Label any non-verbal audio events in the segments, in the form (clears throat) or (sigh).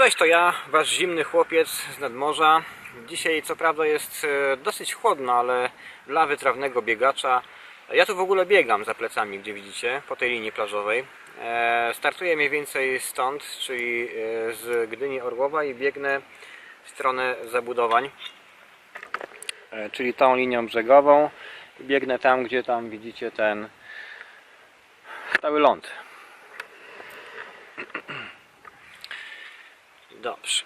Cześć, to ja, wasz zimny chłopiec z nadmorza. Dzisiaj co prawda jest e, dosyć chłodno, ale dla wytrawnego biegacza ja tu w ogóle biegam za plecami, gdzie widzicie, po tej linii plażowej. E, Startuję mniej więcej stąd, czyli e, z Gdyni Orłowa i biegnę w stronę zabudowań, czyli tą linią brzegową. Biegnę tam, gdzie tam widzicie ten stały ląd. Dobrze.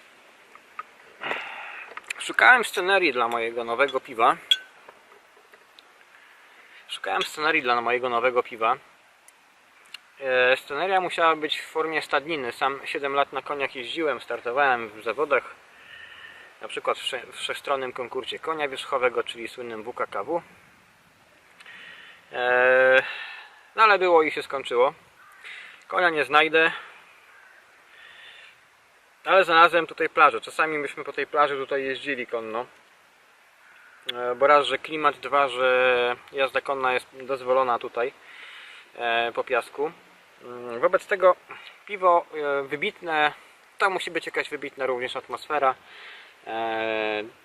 Szukałem scenerii dla mojego nowego piwa. Szukałem scenerii dla mojego nowego piwa. E, Sceneria musiała być w formie stadniny. Sam 7 lat na koniach jeździłem, startowałem w zawodach. Na przykład w sze- w wszechstronnym konkursie konia wierzchowego, czyli słynnym WKKW. E, No ale było i się skończyło. Konia nie znajdę. Ale znalazłem tutaj plażę. Czasami myśmy po tej plaży tutaj jeździli konno. E, Bo raz, że klimat, dwa, że jazda konna jest dozwolona tutaj e, po piasku. Mm, Wobec tego piwo e, wybitne, to musi być jakaś wybitna również atmosfera.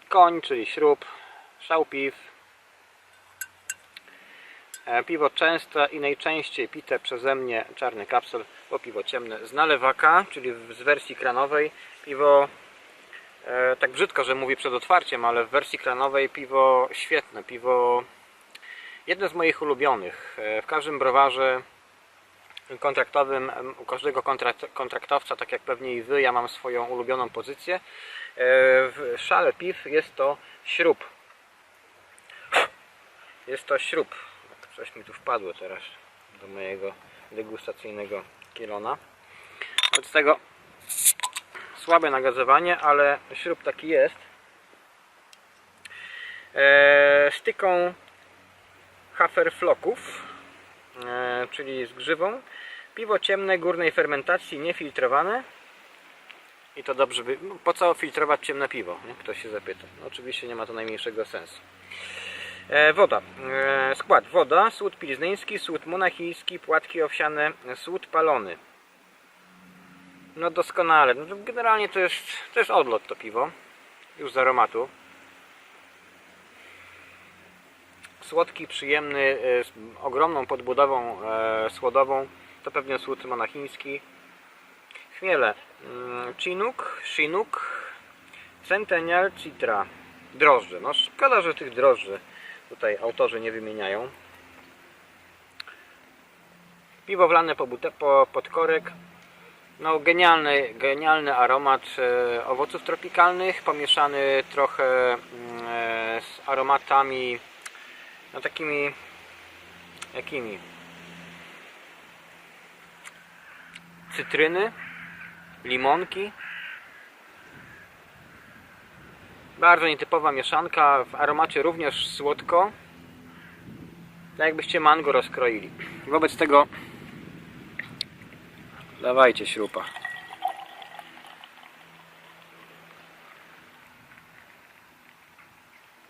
Koń, czyli śrub, szał piw. E, Piwo częste i najczęściej pite przeze mnie czarny kapsel, bo piwo ciemne z nalewaka, czyli z wersji kranowej. Piwo, e, tak brzydko, że mówię przed otwarciem, ale w wersji kranowej piwo świetne, piwo jedne z moich ulubionych. E, w każdym browarze kontraktowym, u każdego kontrakt, kontraktowca, tak jak pewnie i Wy, ja mam swoją ulubioną pozycję. E, w szale piw jest to śrub. Jest to śrub. Coś mi tu wpadło teraz do mojego degustacyjnego kielona. Od tego słabe nagazowanie, ale śrub taki jest. Eee, styką haferfloków, eee, czyli z grzywą. Piwo ciemne górnej fermentacji, niefiltrowane. I to dobrze by... no, Po co filtrować ciemne piwo? Nie? Ktoś się zapyta. No, oczywiście nie ma to najmniejszego sensu. E, woda. E, skład. Woda, słód pilznyński, słód monachijski, płatki owsiane, słód palony. No doskonale. No, generalnie to jest, to jest odlot to piwo. Już z aromatu. Słodki, przyjemny, e, z ogromną podbudową słodową. To pewnie słód monachiński. Chmiele. Mm, Chinook, Chinook, Centennial, Citra. Drożdże. No szkoda, że tych drożdży tutaj autorzy nie wymieniają. Piwo wlane po, bute- po podkorek. No genialny, genialny aromat e, owoców tropikalnych, pomieszany trochę mm, e, z aromatami no takimi jakimi cytryny, limonki. Bardzo nietypowa mieszanka, w aromacie również słodko. Tak jakbyście mango rozkroili. Wobec tego dawajcie śrupa.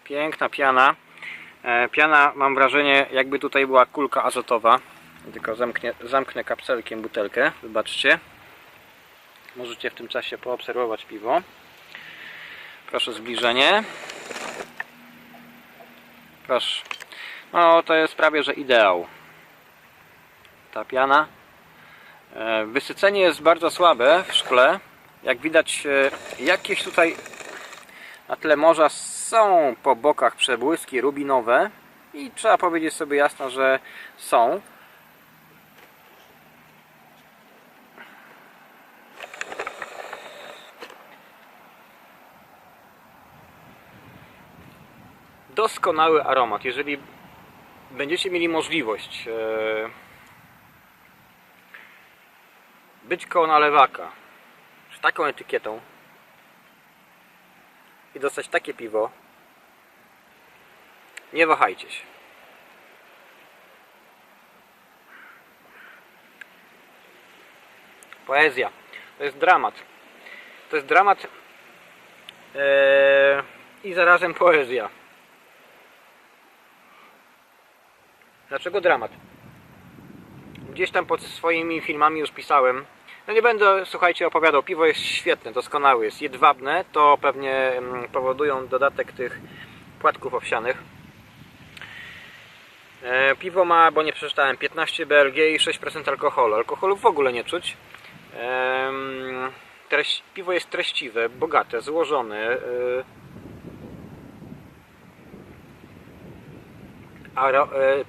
Piękna piana. E, Piana mam wrażenie jakby tutaj była kulka azotowa. Tylko zamknę, kapselkiem butelkę. Wybaczcie. Możecie w tym czasie poobserwować piwo. Proszę zbliżenie. Proszę. No to jest prawie, że ideał. Ta piana. E, Wysycenie jest bardzo słabe w szkle. Jak widać e, jakieś tutaj na tle morza są po bokach przebłyski rubinowe i trzeba powiedzieć sobie jasno, że są. Doskonały aromat. Jeżeli będziecie mieli możliwość e, być koło nalewaka z taką etykietą i dostać takie piwo, nie wahajcie się. Poezja. To jest dramat. To jest dramat e, i zarazem poezja. Dlaczego dramat? Gdzieś tam pod swoimi filmami już pisałem, No nie będę, słuchajcie, opowiadał. Piwo jest świetne, doskonałe, jest jedwabne. To pewnie mm, powodują dodatek tych płatków owsianych. E, Piwo ma, bo nie przeczytałem, 15 BLG i 6% alkoholu. Alkoholu w ogóle nie czuć. Treść, piwo jest treściwe, bogate, złożone. y, A ro- e,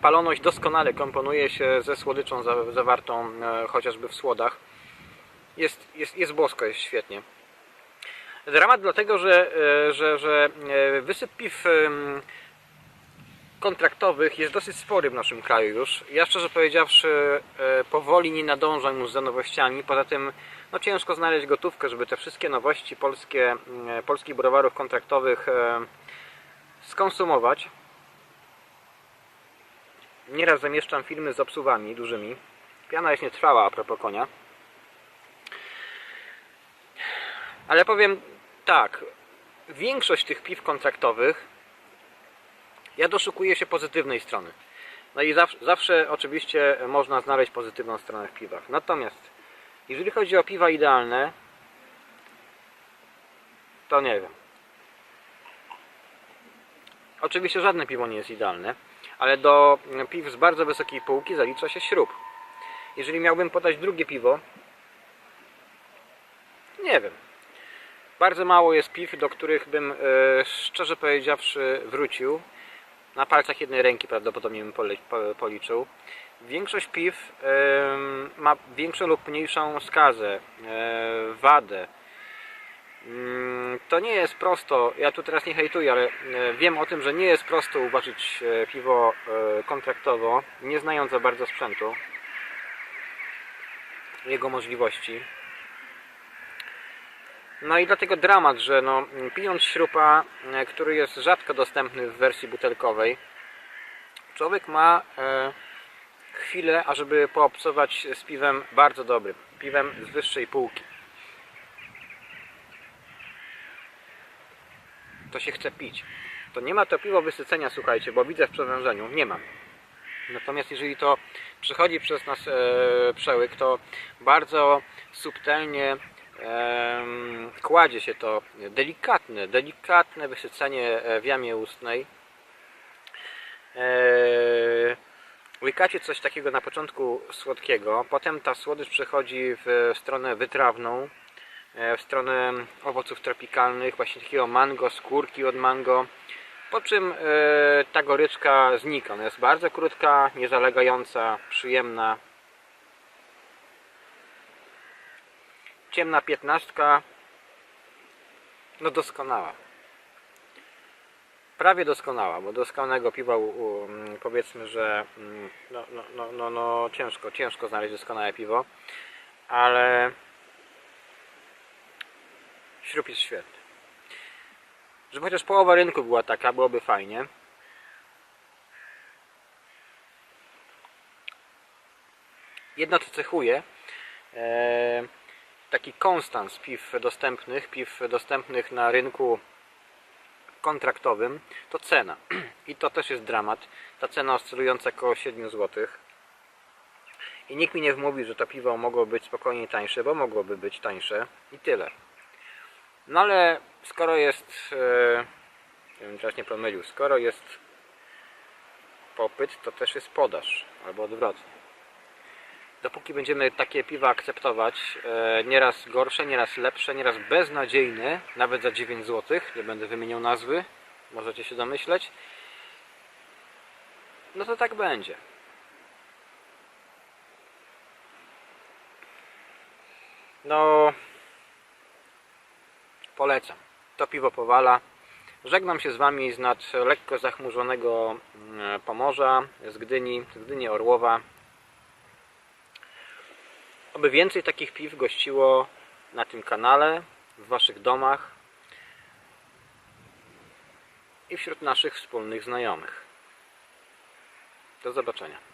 paloność doskonale komponuje się ze słodyczą za- zawartą e, chociażby w słodach. Jest, jest, jest bosko, jest świetnie. Dramat dlatego, że, e, że, że e, wysyp piw kontraktowych jest dosyć spory w naszym kraju już. Ja szczerze powiedziawszy e, powoli nie nadążam już za nowościami. Poza tym no ciężko znaleźć gotówkę, żeby te wszystkie nowości polskie, e, polskich browarów kontraktowych e, skonsumować. Nieraz zamieszczam filmy z obsuwami dużymi. Piana jest nietrwała a propos konia. Ale powiem tak, większość tych piw kontraktowych ja doszukuję się pozytywnej strony. No i zawsze, zawsze oczywiście można znaleźć pozytywną stronę w piwach. Natomiast jeżeli chodzi o piwa idealne, to nie wiem. Oczywiście żadne piwo nie jest idealne, ale do piw z bardzo wysokiej półki zalicza się śrub. Jeżeli miałbym podać drugie piwo, nie wiem. Bardzo mało jest piw, do których bym e, szczerze powiedziawszy wrócił. Na palcach jednej ręki prawdopodobnie bym policzył. Większość piw ma większą lub mniejszą skazę, e, wadę. To nie jest prosto, ja tu teraz nie hejtuję, ale e, wiem o tym, że nie jest prosto uważać e, piwo e, kontraktowo, nie znając za bardzo sprzętu, jego możliwości. No i dlatego dramat, że no, pijąc śrupa, który jest rzadko dostępny w wersji butelkowej, człowiek ma chwilę, ażeby poobcować z piwem bardzo dobrym, piwem z wyższej półki. To się chce pić. To nie ma to piwo wysycenia, słuchajcie, bo widzę w przewężeniu, nie ma. Natomiast jeżeli to przechodzi przez nas e, przełyk, to bardzo subtelnie em, kładzie się to delikatne, delikatne wysycenie e, w jamie ustnej. E, łykacie coś takiego na początku słodkiego, potem ta słodycz przechodzi w stronę wytrawną, e, w stronę owoców tropikalnych, właśnie takiego mango, skórki od mango. Po czym e, ta goryczka znika. Ona jest bardzo krótka, niezalegająca, przyjemna. Ciemna piętnastka. No doskonała. Prawie doskonała, bo doskonałego piwa mm, powiedzmy, że mm, no, no, no, no, no ciężko, ciężko znaleźć doskonałe piwo, ale śrub jest świetny. Żeby chociaż połowa rynku była taka, byłoby fajnie. Jedno co cechuje, e, taki konstans piw dostępnych, piw dostępnych na rynku kontraktowym, to cena. (clears throat) I to też jest dramat. Ta cena oscylująca około 7 zł. I nikt mi nie wmówi, że to piwo mogło być spokojnie tańsze, bo mogłoby być tańsze. I tyle. No ale skoro jest, e, ja bym teraz nie pomylił, skoro jest popyt, to też jest podaż, albo odwrotnie. Dopóki będziemy takie piwa akceptować, e, nieraz gorsze, nieraz lepsze, nieraz beznadziejne, nawet za 9 zł, nie będę wymieniał nazwy, możecie się domyśleć, no to tak będzie. No, polecam. To piwo powala. Żegnam się z Wami z nad lekko zachmurzonego mm, Pomorza, z Gdyni, z Gdyni Orłowa. Oby więcej takich piw gościło na tym kanale, w Waszych domach i wśród naszych wspólnych znajomych. Do zobaczenia.